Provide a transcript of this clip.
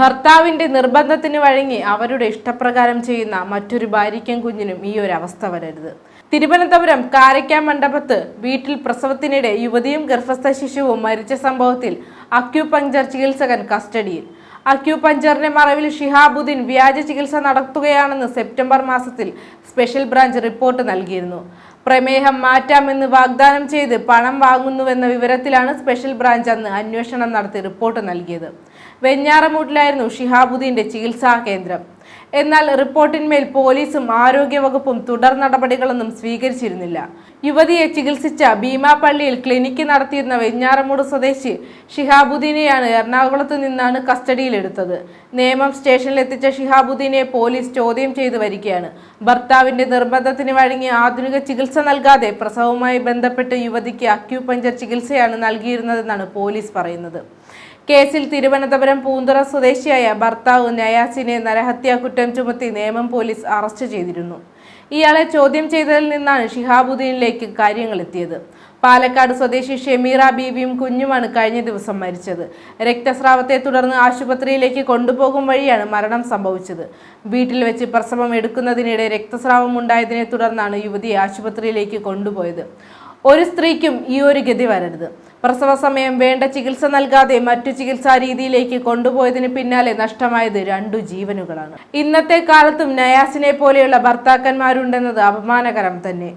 ഭർത്താവിന്റെ നിർബന്ധത്തിന് വഴങ്ങി അവരുടെ ഇഷ്ടപ്രകാരം ചെയ്യുന്ന മറ്റൊരു ഭാര്യയ്ക്കും കുഞ്ഞിനും ഈ ഒരു അവസ്ഥ വരരുത്. തിരുവനന്തപുരം കാരയ്ക്ക മണ്ഡപത്ത് വീട്ടിൽ പ്രസവത്തിനിടെ യുവതിയും ഗർഭസ്ഥ ശിശുവും മരിച്ച സംഭവത്തിൽ അക്യുപങ്ചർ ചികിത്സകൻ കസ്റ്റഡിയിൽ. അക്യുപഞ്ചറിന്റെ മറവിൽ ഷിഹാബുദ്ദീൻ വ്യാജ ചികിത്സ നടത്തുകയാണെന്ന് സെപ്റ്റംബർ മാസത്തിൽ സ്പെഷ്യൽ ബ്രാഞ്ച് റിപ്പോർട്ട് നൽകിയിരുന്നു. പ്രമേഹം മാറ്റാമെന്ന് വാഗ്ദാനം ചെയ്ത് പണം വാങ്ങുന്നുവെന്ന വിവരത്തിലാണ് സ്പെഷ്യൽ ബ്രാഞ്ച് അന്ന് അന്വേഷണം നടത്തി റിപ്പോർട്ട് നൽകിയത്. വെഞ്ഞാറമൂട്ടിലായിരുന്നു ഷിഹാബുദ്ദീന്റെ ചികിത്സാ കേന്ദ്രം. എന്നാൽ റിപ്പോർട്ടിന്മേൽ പോലീസും ആരോഗ്യവകുപ്പും തുടർ നടപടികളൊന്നും സ്വീകരിച്ചിരുന്നില്ല. യുവതിയെ ചികിത്സിച്ച ഭീമാപള്ളിയിൽ ക്ലിനിക്ക് നടത്തിയിരുന്ന വെഞ്ഞാറമൂട് സ്വദേശി ഷിഹാബുദ്ദീനെയാണ് എറണാകുളത്ത് നിന്നാണ് കസ്റ്റഡിയിലെടുത്തത്. നേമം സ്റ്റേഷനിലെത്തിച്ച ഷിഹാബുദ്ദീനെ പോലീസ് ചോദ്യം ചെയ്തു വരികയാണ്. ഭർത്താവിന്റെ നിർബന്ധത്തിന് വഴങ്ങി ആധുനിക ചികിത്സ നൽകാതെ പ്രസവവുമായി ബന്ധപ്പെട്ട് യുവതിക്ക് അക്യൂപഞ്ചർ ചികിത്സയാണ് നൽകിയിരുന്നതെന്നാണ് പോലീസ് പറയുന്നത്. കേസിൽ തിരുവനന്തപുരം പൂന്തുറ സ്വദേശിയായ ഭർത്താവ് നയാസിനെ നരഹത്യാ കുറ്റം ചുമത്തി നേമം പോലീസ് അറസ്റ്റ് ചെയ്തിരുന്നു. ഇയാളെ ചോദ്യം ചെയ്തതിൽ നിന്നാണ് ഷിഹാബുദ്ദീനിലേക്ക് കാര്യങ്ങൾ എത്തിയത്. പാലക്കാട് സ്വദേശി ഷെമീറ ബീബിയും കുഞ്ഞുമാണ് കഴിഞ്ഞ ദിവസം മരിച്ചത്. രക്തസ്രാവത്തെ തുടർന്ന് ആശുപത്രിയിലേക്ക് കൊണ്ടുപോകും വഴിയാണ് മരണം സംഭവിച്ചത്. വീട്ടിൽ വെച്ച് പ്രസവം എടുക്കുന്നതിനിടെ രക്തസ്രാവം ഉണ്ടായതിനെ തുടർന്നാണ് യുവതിയെ ആശുപത്രിയിലേക്ക് കൊണ്ടുപോയത്. ഒരു സ്ത്രീക്കും ഈ ഒരു ഗതി വരരുത്. പ്രസവ സമയം വേണ്ട ചികിത്സ നൽകാതെ മറ്റു ചികിത്സാ രീതിയിലേക്ക് കൊണ്ടുപോയതിന് പിന്നാലെ നഷ്ടമായത് രണ്ടു ജീവനുകളാണ്. ഇന്നത്തെ കാലത്തും നയാസിനെ പോലെയുള്ള ഭർത്താക്കന്മാരുണ്ടെന്നത് അപമാനകരം തന്നെ.